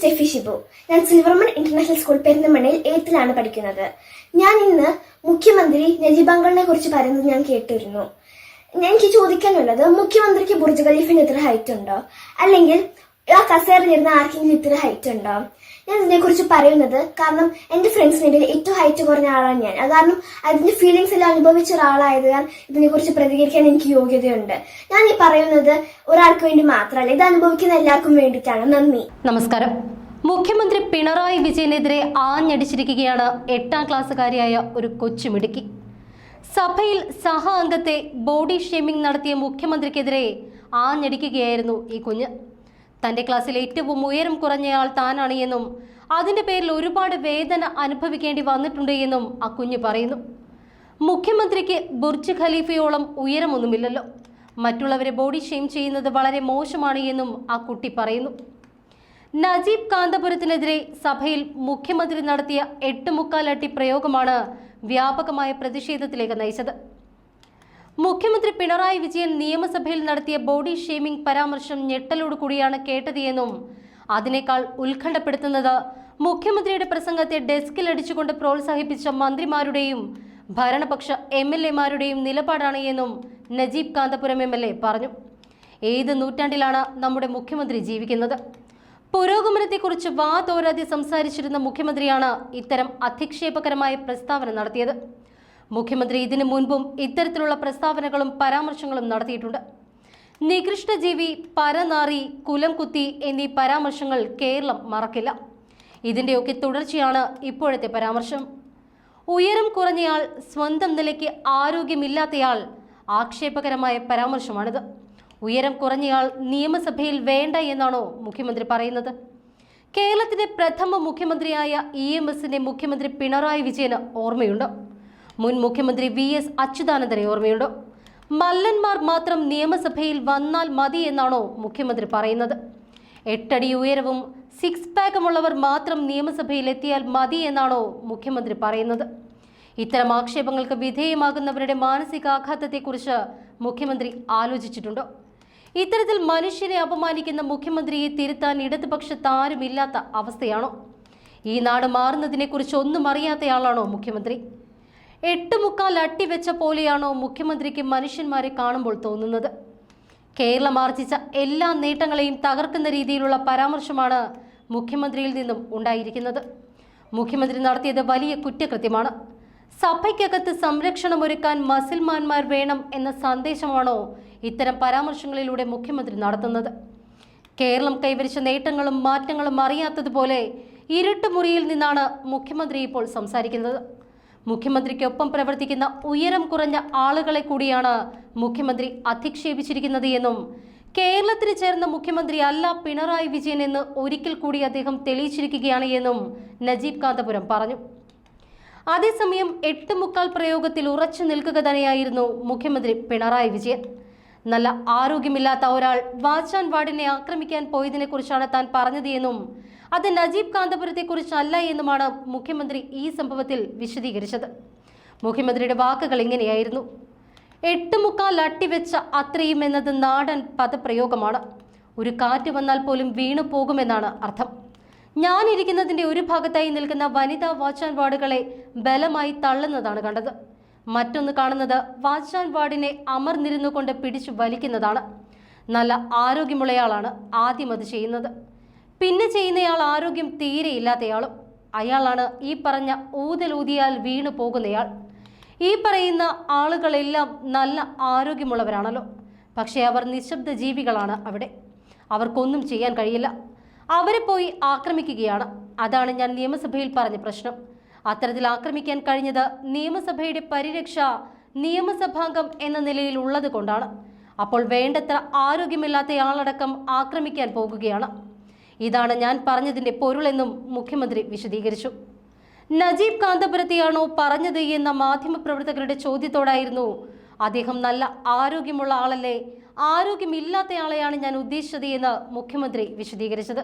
Steffi Shibu ഞാൻ സിൽവർമൺ international school പെരിന്തമണ്ണയിൽ എയ്ത്തിലാണ് പഠിക്കുന്നത്. ഞാൻ ഇന്ന് മുഖ്യമന്ത്രി നജീബ് അങ്കളിനെ കുറിച്ച് പറയുന്നത് ഞാൻ കേട്ടിരുന്നു. എനിക്ക് ചോദിക്കാനുള്ളത് മുഖ്യമന്ത്രിക്ക് ബുർജ് ഖലീഫിന് ഇത്ര ഹൈറ്റ് ഉണ്ടോ? അല്ലെങ്കിൽ ആ കസേറിലിരുന്ന ആർക്കെങ്കിലും ഇത്ര ഹൈറ്റ് ഉണ്ടോ? ഞാൻ ഇതിനെക്കുറിച്ച് പറയുന്നത് കാരണം എന്റെ ഫ്രണ്ട്സിന് ഇടയിൽ ഏറ്റവും ഹൈറ്റ് കുറഞ്ഞ ആളാണ് ഞാൻ. കാരണം അതിന്റെ ഫീലിങ്സ് എല്ലാം അനുഭവിച്ച ഒരാളായത് കാരണം ഇതിനെക്കുറിച്ച് പ്രതികരിക്കാൻ എനിക്ക് യോഗ്യതയുണ്ട്. ഞാൻ ഈ പറയുന്നത് ഒരാൾക്ക് വേണ്ടി മാത്രമല്ല ഇത് അനുഭവിക്കുന്ന എല്ലാവർക്കും വേണ്ടിയിട്ടാണ്. നന്ദി. നമസ്കാരം. മുഖ്യമന്ത്രി പിണറായി വിജയനെതിരെ ആഞ്ഞടിച്ചിരിക്കുകയാണ് എട്ടാം ക്ലാസ്സുകാരിയായ ഒരു കൊച്ചുമിടുക്കി സഭയിൽ സഹ അംഗത്തെ ബോഡി ഷേമിംഗ് നടത്തിയ മുഖ്യമന്ത്രിക്കെതിരെ ആഞ്ഞടിക്കുകയായിരുന്നു ഈ കുഞ്ഞ്. തന്റെ ക്ലാസ്സിൽ ഏറ്റവും ഉയരം കുറഞ്ഞയാൾ താനാണ് എന്നും അതിന്റെ പേരിൽ ഒരുപാട് വേദന അനുഭവിക്കേണ്ടി വന്നിട്ടുണ്ട് എന്നും ആ കുഞ്ഞ് പറയുന്നു. മുഖ്യമന്ത്രിക്ക് ബുർജ് ഖലീഫയോളം ഉയരമൊന്നുമില്ലല്ലോ. മറ്റുള്ളവരെ ബോഡി ഷെയിം ചെയ്യുന്നത് വളരെ മോശമാണ് എന്നും ആ കുട്ടി പറയുന്നു. നജീബ് കാന്തപുരത്തിനെതിരെ സഭയിൽ മുഖ്യമന്ത്രി നടത്തിയ എട്ട് മുക്കാലട്ടി പ്രയോഗമാണ് വ്യാപകമായ പ്രതിഷേധത്തിലേക്ക് നയിച്ചത്. മുഖ്യമന്ത്രി പിണറായി വിജയൻ നിയമസഭയിൽ നടത്തിയ ബോഡി ഷെയ്മിംഗ് പരാമർശം ഞെട്ടലോട് കൂടിയാണ് കേട്ടത് എന്നും അതിനേക്കാൾ ഉത്കണ്ഠപ്പെടുത്തുന്നത് മുഖ്യമന്ത്രിയുടെ പ്രസംഗത്തെ ഡെസ്കിൽ അടിച്ചുകൊണ്ട് പ്രോത്സാഹിപ്പിച്ച മന്ത്രിമാരുടെയും ഭരണപക്ഷ എം എൽ എമാരുടെയും നിലപാടാണ് എന്നും Najeeb Kanthapuram M L A പറഞ്ഞു. ഏത് നൂറ്റാണ്ടിലാണ് നമ്മുടെ മുഖ്യമന്ത്രി ജീവിക്കുന്നത്? പുരോഗമനത്തെക്കുറിച്ച് വാ തോരാതെ സംസാരിച്ചിരുന്ന മുഖ്യമന്ത്രിയാണ് ഇത്തരം അധിക്ഷേപകരമായ പ്രസ്താവന നടത്തിയത്. മുഖ്യമന്ത്രി ഇതിനു മുൻപും ഇത്തരത്തിലുള്ള പ്രസ്താവനകളും പരാമർശങ്ങളും നടത്തിയിട്ടുണ്ട്. നികൃഷ്ടജീവി പരനാറി കുലം കുത്തി എന്നീ പരാമർശങ്ങൾ കേരളം മറക്കില്ല. ഇതിന്റെയൊക്കെ തുടർച്ചയാണ് ഇപ്പോഴത്തെ പരാമർശം. ഉയരം കുറഞ്ഞയാൾ സ്വന്തം നിലയ്ക്ക് ആരോഗ്യമില്ലാത്തയാൾ ആക്ഷേപകരമായ പരാമർശമാണിത്. ഉയരം കുറഞ്ഞയാൾ നിയമസഭയിൽ വേണ്ട എന്നാണോ മുഖ്യമന്ത്രി പറയുന്നത്? കേരളത്തിന്റെ പ്രഥമ മുഖ്യമന്ത്രിയായ ഇ എം എസിന്റെ മുഖ്യമന്ത്രി പിണറായി വിജയന് ഓർമ്മയുണ്ടോ. മുൻ മുഖ്യമന്ത്രി വി എസ് അച്യുതാനന്ദനെ ഓർമ്മയുണ്ടോ. മല്ലന്മാർ മാത്രം നിയമസഭയിൽ വന്നാൽ മതി എന്നാണോ മുഖ്യമന്ത്രി പറയുന്നത്? എട്ടടി ഉയരവും സിക്സ് പാക്കുമുള്ളവർ മാത്രം നിയമസഭയിൽ എത്തിയാൽ മതി എന്നാണോ മുഖ്യമന്ത്രി പറയുന്നത്? ഇത്തരം ആക്ഷേപങ്ങൾക്ക് വിധേയമാകുന്നവരുടെ മാനസികാഘാതത്തെക്കുറിച്ച് മുഖ്യമന്ത്രി ആലോചിച്ചിട്ടുണ്ടോ. ഇത്തരത്തിൽ മനുഷ്യരെ അപമാനിക്കുന്ന മുഖ്യമന്ത്രിയെ തിരുത്താൻ ഇടതുപക്ഷത്താരുമില്ലാത്ത അവസ്ഥയാണോ? ഈ നാട് മാറുന്നതിനെക്കുറിച്ച് ഒന്നും അറിയാത്തയാളാണോ മുഖ്യമന്ത്രി? എട്ട് മുക്കാൽ അട്ടിവെച്ച പോലെയാണോ മുഖ്യമന്ത്രിക്ക് മനുഷ്യന്മാരെ കാണുമ്പോൾ തോന്നുന്നത്? കേരളം ആർജിച്ച എല്ലാ നേട്ടങ്ങളെയും തകർക്കുന്ന രീതിയിലുള്ള പരാമർശമാണ് മുഖ്യമന്ത്രിയിൽ നിന്നും ഉണ്ടായിരിക്കുന്നത്. മുഖ്യമന്ത്രി നടത്തിയത് വലിയ കുറ്റകൃത്യമാണ്. സഭയ്ക്കകത്ത് സംരക്ഷണമൊരുക്കാൻ മസിൽമാന്മാർ വേണം എന്ന സന്ദേശമാണോ ഇത്തരം പരാമർശങ്ങളിലൂടെ മുഖ്യമന്ത്രി നടത്തുന്നത്? കേരളം കൈവരിച്ച നേട്ടങ്ങളും മാറ്റങ്ങളും അറിയാത്തതുപോലെ ഇരുട്ടുമുറിയിൽ നിന്നാണ് മുഖ്യമന്ത്രി ഇപ്പോൾ സംസാരിക്കുന്നത്. മുഖ്യമന്ത്രിക്കൊപ്പം പ്രവർത്തിക്കുന്ന ഉയരം കുറഞ്ഞ ആളുകളെ കൂടിയാണ് മുഖ്യമന്ത്രി അധിക്ഷേപിച്ചിരിക്കുന്നത് എന്നും കേരളത്തിന് ചേർന്ന മുഖ്യമന്ത്രി അല്ല പിണറായി വിജയൻ എന്ന് ഒരിക്കൽ കൂടി അദ്ദേഹം തെളിയിച്ചിരിക്കുകയാണ് എന്നും നജീബ് കാന്തപുരം പറഞ്ഞു. അതേസമയം എട്ട് മുക്കാൽ പ്രയോഗത്തിൽ ഉറച്ചു നിൽക്കുക തന്നെയായിരുന്നു മുഖ്യമന്ത്രി പിണറായി വിജയൻ. നല്ല ആരോഗ്യമില്ലാത്ത ഒരാൾ വാച്ചാൻ വാർഡിനെ ആക്രമിക്കാൻ പോയതിനെ കുറിച്ചാണ് താൻ പറഞ്ഞത് എന്നും അത് നജീബ് കാന്തപുരത്തെക്കുറിച്ചല്ല എന്നുമാണ് മുഖ്യമന്ത്രി ഈ സംഭവത്തിൽ വിശദീകരിച്ചത്. മുഖ്യമന്ത്രിയുടെ വാക്കുകൾ ഇങ്ങനെയായിരുന്നു. എട്ടുമുക്കാൽ അട്ടിവെച്ച അത്രയും എന്നത് നാടൻ പദപ്രയോഗമാണ്. ഒരു കാറ്റ് വന്നാൽ പോലും വീണു പോകുമെന്നാണ് അർത്ഥം. ഞാനിരിക്കുന്നതിന്റെ ഒരു ഭാഗത്തായി നിൽക്കുന്ന വനിതാ വാച്ചാൻ വാർഡുകളെ ബലമായി തള്ളുന്നതാണ് കണ്ടത്. മറ്റൊന്ന് കാണുന്നത് വാച്ചാൻ വാർഡിനെ അമർന്നിരുന്നു കൊണ്ട് പിടിച്ചു വലിക്കുന്നതാണ്. നല്ല ആരോഗ്യമുള്ളയാളാണ് ആദ്യം അത് ചെയ്യുന്നത്. പിന്നെ ചെയ്യുന്നയാൾ ആരോഗ്യം തീരെ ഇല്ലാത്തയാളും. അയാളാണ് ഈ പറഞ്ഞ ഊതലൂതിയാൽ വീണു പോകുന്നയാൾ. ഈ പറയുന്ന ആളുകളെല്ലാം നല്ല ആരോഗ്യമുള്ളവരാണല്ലോ. പക്ഷേ അവർ നിശബ്ദ ജീവികളാണ് അവിടെ. അവർക്കൊന്നും ചെയ്യാൻ കഴിയില്ല. അവരെ പോയി ആക്രമിക്കുകയാണ്. അതാണ് ഞാൻ നിയമസഭയിൽ പറഞ്ഞ പ്രശ്നം. അത്തരത്തിൽ ആക്രമിക്കാൻ കഴിഞ്ഞത് നിയമസഭയുടെ പരിരക്ഷ നിയമസഭാംഗം എന്ന നിലയിൽ ഉള്ളത് കൊണ്ടാണ് അപ്പോൾ വേണ്ടത്ര ആരോഗ്യമില്ലാത്തയാളടക്കം ആക്രമിക്കാൻ പോകുകയാണ്. ഇതാണ് ഞാൻ പറഞ്ഞതിന്റെ പൊരുളെന്നും മുഖ്യമന്ത്രി വിശദീകരിച്ചു. നജീബ് കാന്തപുരത്തെയാണോ പറഞ്ഞത് എന്ന മാധ്യമപ്രവർത്തകരുടെ ചോദ്യത്തോടായിരുന്നു അദ്ദേഹം. നല്ല ആരോഗ്യമുള്ള ആളല്ലേ? ആരോഗ്യമില്ലാത്തയാളെയാണ് ഞാൻ ഉദ്ദേശിച്ചത് എന്ന് മുഖ്യമന്ത്രി വിശദീകരിച്ചത്.